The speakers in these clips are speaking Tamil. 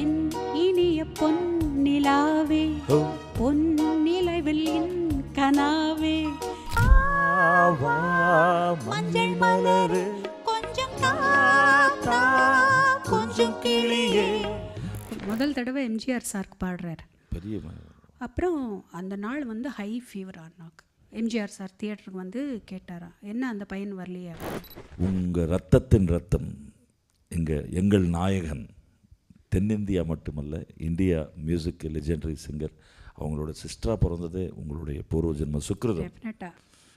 என் இனிய பொன்னிலாவே பொன்னிலவில் என் கனாவே. மஞ்சள் மலரு. கொஞ்சம் கொஞ்சம் கிளியே. முதல் தடவை எம்ஜிஆர் சார்க்கு பாடுறாரு. பெரிய அப்புறம் அந்த நாள் வந்து ஹை ஃபீவர் ஆனாக்கு எம்ஜிஆர் சார் தியேட்டருக்கு வந்து கேட்டாராம் என்ன அந்த பையன் வரலையா? உங்க ரத்தத்தின் ரத்தம் எங்க எங்கள் நாயகன் தென்னிந்தியா மட்டுமல்ல இந்தியா மியூசிக் லெஜெண்டரி சிங்கர் அவங்களோட சிஸ்டராக பிறந்ததே உங்களுடைய பூர்வ ஜென்ம சுக்கிரதம்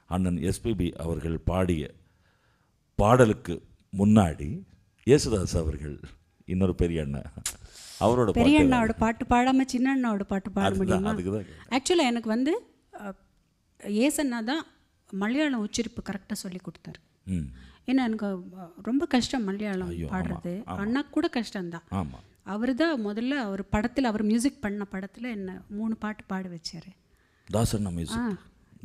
அண்ணன் எஸ்பிபி அவர்கள் பாடிய பாடலுக்கு முன்னாடி இயேசுதாஸ் அவர்கள் இன்னொரு பெரிய அண்ணன். அவரோட பெரிய அண்ணாவோட பாட்டு பாடாம சின்ன அண்ணாவோட பாட்டு பாட முடியுமா? ஆக்சுவலாக எனக்கு வந்து ஏசண்ணா தான் மலையாளம் உச்சரிப்பு கரெக்டாக சொல்லி கொடுத்தாரு. ஏன்னா எனக்கு ரொம்ப கஷ்டம் மலையாளம் பாடுறது. அண்ணா கூட கஷ்டம்தான். அவர் தான் முதல்ல அவர் படத்தில் அவர் மியூசிக் பண்ண படத்தில் என்ன மூணு பாட்டு பாட வச்சாரு. ஆ மியூசிக்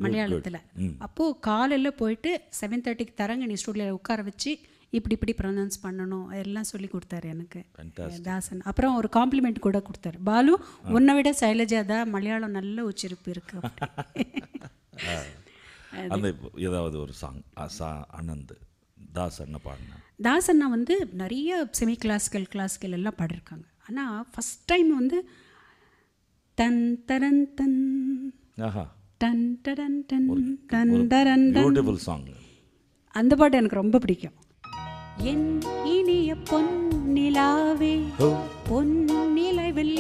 மலையாளத்தில். அப்போது காலையில் போயிட்டு செவன் தேர்ட்டிக்கு தரங்கணி ஸ்டூடியோவில் உட்கார வச்சு இப்படி இப்படி ப்ரொனவுன்ஸ் பண்ணணும் எல்லாம் சொல்லி கொடுத்தாரு எனக்கு. தாசன். அப்புறம் ஒரு காம்ப்ளிமெண்ட் கூட கொடுத்தாரு. பாலு உன்னை விட சைலஜா தான் மலையாளம் நல்ல உச்சரிப்பு இருக்கு. அந்த ஏதாவது ஒரு சாங் சா அனந்த் தாஸ் அண்ணன் பாடின தாசண்ணா வந்து நிறைய செமி கிளாசிக்கல் கிளாசிக்கல் எல்லாம் பாடியிருக்காங்க. ஆனால் ஃபஸ்ட் டைம் வந்து தன் தரன் தன் டன் டடன் டன் டன் டரன் டன் பியூட்டிஃபுல் சாங் அந்த பாட்டு எனக்கு ரொம்ப பிடிக்கும். என் இனிய பொன்னிலாவே பொன்னிலவில்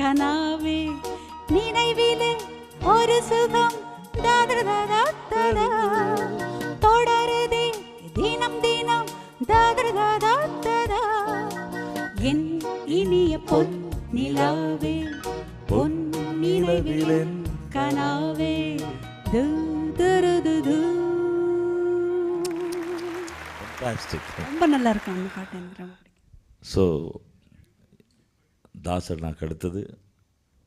கனாவே நினைவிலே ஒரு சுகம் தாதரதாதா தாதரதாதா என் இனிய பொன்னிலாவே பொன்னிலவில் என் கனாவே. து துரு ரொம்ப நல்லா இருக்கும் அந்த பாட்டு எனக்கு ரொம்ப ஸோ அடுத்தது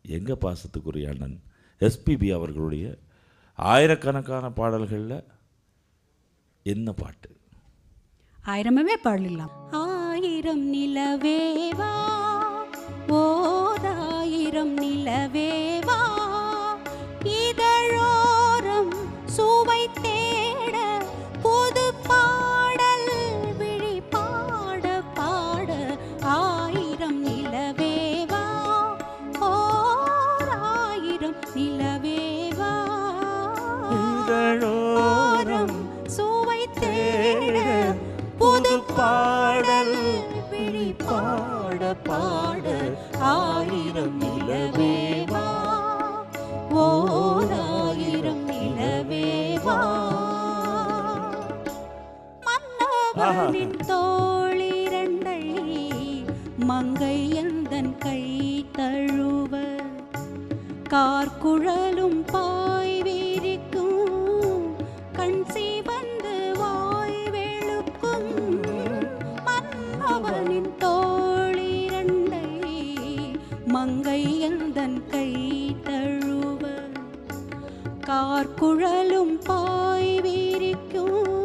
எங்கள் பாசத்துக்குரிய அண்ணன்? எஸ்பிபி அவர்களுடைய ஆயிரக்கணக்கான பாடல்களில் என்ன பாட்டு? ஆயிரமே பாடலாம் ஆயிரம் நிலவேவா? ஓதாயிரம் நிலவேவா? பாட பாட ஆயிரம் நிலவேவா ஓராயிரம் நிலவேவா மன்னவனின் தோளிரண்டை மங்கை எந்தன் கை தழுவ. கார்குழலும் பாய் கார்குழலும் பாய் வீரிக்கும்.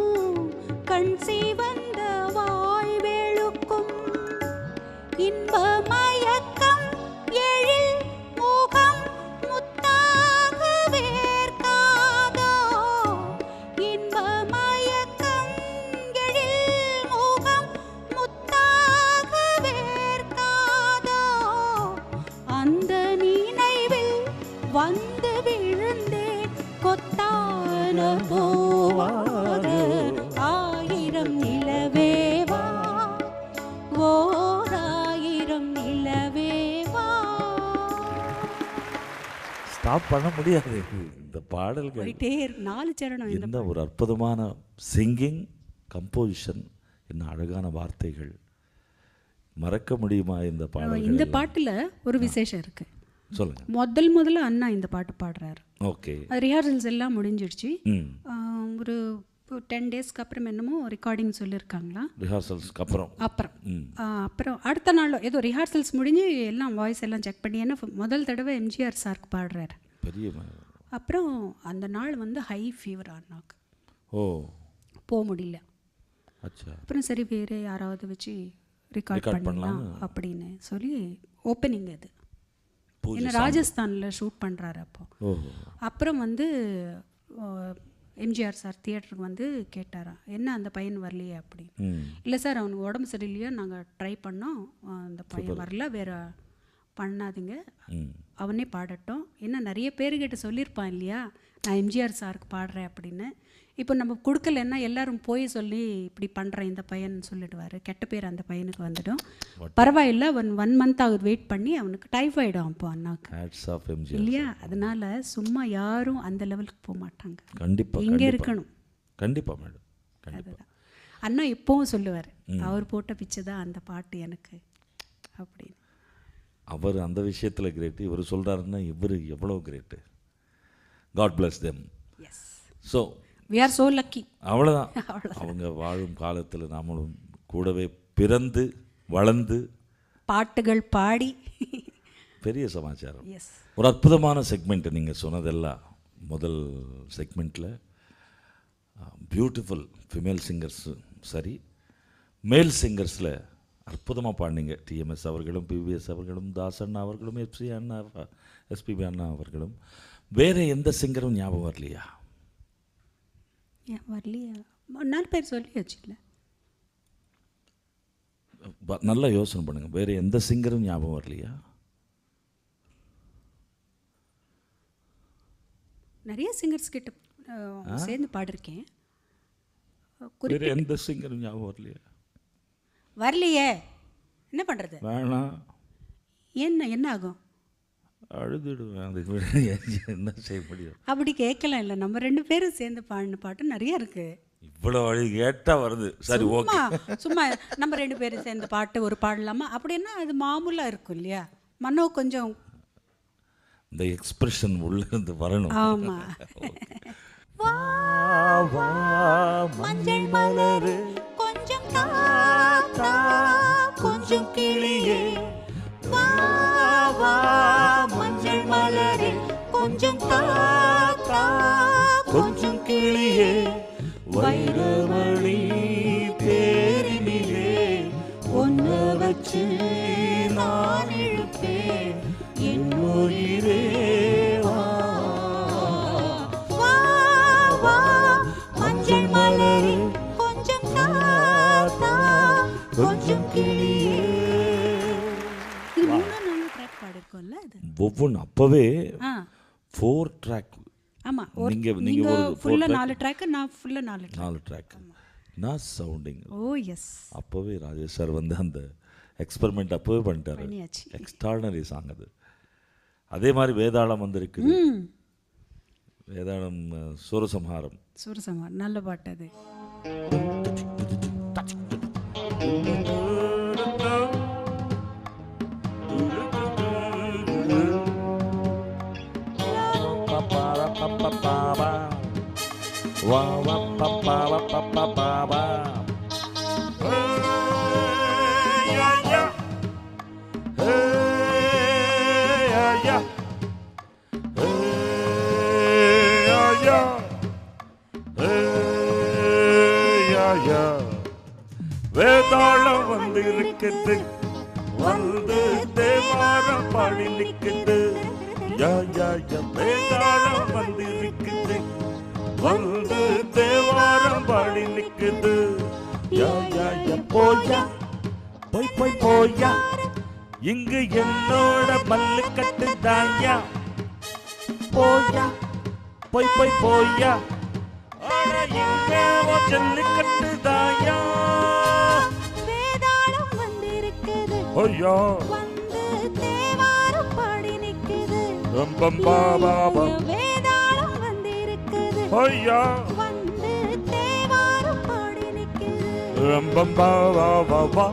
ஸ்டாப் பண்ண முடியாது. இந்த பாடல்கள் நாலு சரணம் என்ன ஒரு அற்புதமான சிங்கிங் கம்போசிஷன் என்ன அழகான வார்த்தைகள். மறக்க முடியுமா இந்த பாடல்கள் இந்த பாட்டுல ஒரு விசேஷம் இருக்கு. சொல்லுங்க. முதல் முதல்ல அண்ணா இந்த பாட்டு பாடுறாரு. ஓகே. அது ரிஹர்சல்ஸ் எல்லாம் முடிஞ்சிடுச்சு. ம். ஒரு டென் டேஸ்க்கு அப்புறம் என்னமோ ரெக்கார்டிங் சொல்லியிருக்காங்களா ரிஹர்சல்ஸ்க்கு அப்புறம். அப்புறம். அப்புறம் அடுத்த நாள் ஏதோ ரிஹர்சல்ஸ் முடிஞ்சு எல்லாம் வாய்ஸ் எல்லாம் செக் பண்ணி ஏன்னா முதல் தடவை எம்ஜிஆர் சார்க்கு பாடுறாரு. பெரிய அப்புறம் அந்த நாள் வந்து ஹை ஃபீவர் ஆனாக்கு ஓ. போக முடியல. அப்புறம் சரி வேறு யாராவது வச்சு ரெக்கார்ட் பண்ணலாம் அப்படின்னு சொல்லி ஓப்பனிங் அது. என்ன ராஜஸ்தானில் ஷூட் பண்ணுறாரு அப்போ. அப்புறம் வந்து எம்ஜிஆர் சார் தியேட்டருக்கு வந்து கேட்டாராம் என்ன அந்த பையன் வரலையே? அப்படின்னு. இல்லை சார் அவனுக்கு உடம்பு சரியில்லையா நாங்கள் ட்ரை பண்ணோம். அந்த பையன் வரல வேற பண்ணாதீங்க. அவனே பாடட்டும். இன்னும் நிறைய பேருக்கிட்ட சொல்லியிருப்பான் இல்லையா நான் எம்ஜிஆர் சாருக்கு பாடுறேன் அப்படின்னு. இப்போ நம்ம கொடுக்கலன்னா எல்லாரும் போய் சொல்லி இப்படி பண்ணுறேன் இந்த பையன் சொல்லிடுவார். கெட்ட பேர் அந்த பையனுக்கு வந்துடும். பரவாயில்ல ஒன் ஒன் மந்த் ஆகுது வெயிட் பண்ணி அவனுக்கு டைஃபாய்டும் அப்போ அண்ணாக்கு. இல்லையா? அதனால சும்மா யாரும் அந்த லெவலுக்கு போக மாட்டாங்க. கண்டிப்பாக இங்கே இருக்கணும். கண்டிப்பாக மேடம் அதுதான். அண்ணா இப்போவும் சொல்லுவார் அவர் போட்ட பிச்சை தான் அந்த பாட்டு எனக்கு. அப்படின்னு. அவர் அந்த விஷயத்தில் கிரேட்டு இவர் சொல்கிறாருன்னா இவர் எவ்வளோ great God bless them. Yes so we are so lucky அவ்வளோதான் அவங்க வாழும் காலத்தில் நாமளும் கூடவே பிறந்து வளர்ந்து பாட்டுகள் பாடி. பெரிய சமாச்சாரம். எஸ் ஒரு அற்புதமான செக்மெண்ட் நீங்கள் சொன்னதெல்லாம் முதல் செக்மெண்ட்டில் பியூட்டிஃபுல் ஃபிமேல் சிங்கர்ஸ் சரி மேல் சிங்கர்ஸில் அற்புதமாக பாடினீங்க. டிஎம்எஸ் அவர்களும் பிவிஎஸ் அவர்களும் தாஸ் அண்ணா அவர்களும் எஃப்சி அண்ணா எஸ்பிபி அண்ணா அவர்களும். வேறு எந்த சிங்கரும் ஞாபகம் வரலையா? ஏன் வரலையா? நாலு பேர் சொல்லியாச்சு இல்லை நல்லா யோசனை பண்ணுங்க. வேறு எந்த சிங்கரும் ஞாபகம் வரலையா? நிறைய சிங்கர்ஸ் கிட்ட சேர்ந்து பாடிருக்கேன். வேறு எந்த சிங்கரும் ஞாபகம் வரலையா? வரலையே. என்ன பண்ணுறது வேணாம். என்ன என்ன ஆகும்? அழுதுடுவேன் அதுக்கு என்ன செய்ய முடியும்? அப்படி கேட்கலாம் இல்லை. நம்ம ரெண்டு பேரும் சேர்ந்து பாடின பாட்டு நிறைய இருக்கு. இவ்வளோ அழு கேட்டால் வருது. சரி ஓகே. சும்மா நம்ம ரெண்டு பேரும் சேர்ந்து பாட்டு ஒரு பாடலாமா? அப்படின்னா அது மாமூலாக இருக்கும் இல்லையா? மனோ கொஞ்சம் இந்த எக்ஸ்பிரஷன் உள்ள இருந்து வரணும். ஆமா. மஞ்சள் மலரு கொஞ்சம் கொஞ்சம் கிளியே. கொஞ்சம் தாத்தா கொஞ்சம் கிளியே. வைரமணி தேரினிலே ஒன்ன வச்சு நான் இழுப்பேன். வா. மஞ்சள் மலரே. கொஞ்சம் தாத்தா கொஞ்சம் கிளியே. ஒவ்வொன்று அப்போவே ஆ. ஃபோர் ட்ராக் ஆமா ஒரு நீங்க நீங்க நீங்க ஒரு four ஃபுல்லா track- நாலு ட்ராக் நான் ஃபுல்லா நாலு நாலு ட்ராக் நான் சவுண்டிங் ஓ எஸ் அப்போவே ராஜேஷ் சார் வந்து அந்த எக்ஸ்பெரிமெண்ட் அப்போவே பண்ணிட்டாரு. எக்ஸ்ட்ராடனரி சாங் அது. அதே மாதிரி வேதாளம் வந்து இருக்குது ம். வேதாளம் சூரசம்ஹாரம். சூரசமார் நல்ல பாட்டு அது. வேதாளம் வந்து இருக்குது வந்து தேவாரம் பழி நிற்குது யா யா யா வேதாளம் வந்து இருக்குது வந்து தேவாரம் பாடி நிற்குது யா யா யா போயா போய் போய் போயா இங்கு என்னோட பல்லு கட்டு தாயா போயா போய் போய் போயா ஆனா இங்க உன் ஜல்லிக்கட்டு தாயா வேதாளம் வந்திருக்குது. ஐயா. ரம்பம் பாபா வேதாளம் வந்திருக்குது. ஐயா. வந்து தேவாரம் பாடி பாபா